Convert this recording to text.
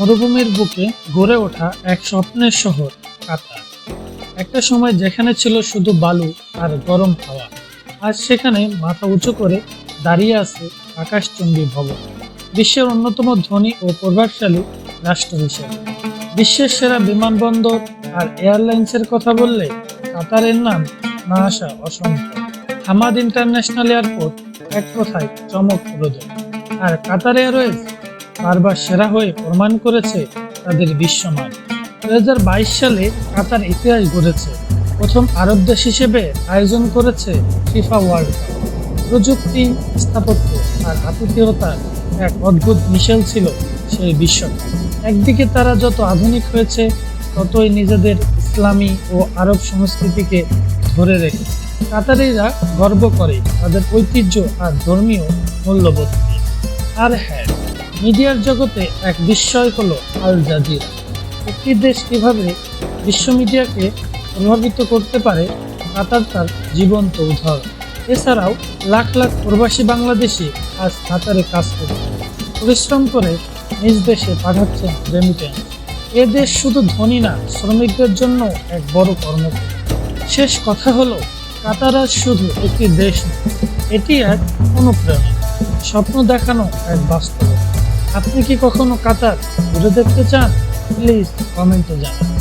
মরুভূমির বুকে গড়ে ওঠা এক স্বপ্নের শহর, কাতার। একটা সময় যেখানে ছিল শুধু বালু আর গরম হাওয়া, আজ সেখানে মাথা উঁচু করে দাঁড়িয়ে আছে আকাশচুম্বী ভবন, বিশ্বের অন্যতম ধনী ও প্রভাবশালী রাষ্ট্র হিসেবে। বিশ্বের সেরা বিমানবন্দর আর এয়ারলাইন্সের কথা বললে কাতারের নাম না আসা অসম্ভব। হামাদ ইন্টারন্যাশনাল এয়ারপোর্ট এক কথায় চমক চমকপ্রদ। আর কাতার এয়ারওয়েজ বারবার সেরা হয়ে প্রমাণ করেছে তাদের বিশ্বমান। দু হাজার বাইশ সালে কাতার ইতিহাস গড়েছে। প্রথম আরব দেশ হিসেবে আয়োজন করেছে ফিফা ওয়ার্ল্ড কাপ। প্রযুক্তি, স্থাপত্য আর আতিথেয়তার এক অদ্ভুত মিশেল ছিল সেই বিশ্বকাপ একদিকে তারা যত আধুনিক হয়েছে, ততই নিজেদের ইসলামী ও আরব সংস্কৃতিকে ধরে রেখে। কাতারিরা গর্ব করে তাদের ঐতিহ্য আর ধর্মীয় মূল্যবোধ আর হ্যাঁ মিডিয়ার জগতে এক বিস্ময় হলো আল জাজিরা। একটি দেশ কীভাবে বিশ্ব মিডিয়াকে প্রভাবিত করতে পারে কাতার তার জীবন্ত উদাহরণ। এছাড়াও লাখ লাখ প্রবাসী বাংলাদেশি আজ কাতারে কাজ করছে পরিশ্রম করে নিজ দেশে পাঠাচ্ছেন রেমিটেন্স এ দেশ শুধু ধনী না, শ্রমিকদের জন্য এক বড় কর্মক্ষেত্র। শেষ কথা হলো, কাতার আজ শুধু একটি দেশ এটি এক অনুপ্রেরণা। স্বপ্ন দেখানো এক বাস্তব আপনি কি কখনো কাতার ঘুরে দেখতে চান? প্লিজ কমেন্টে জানান।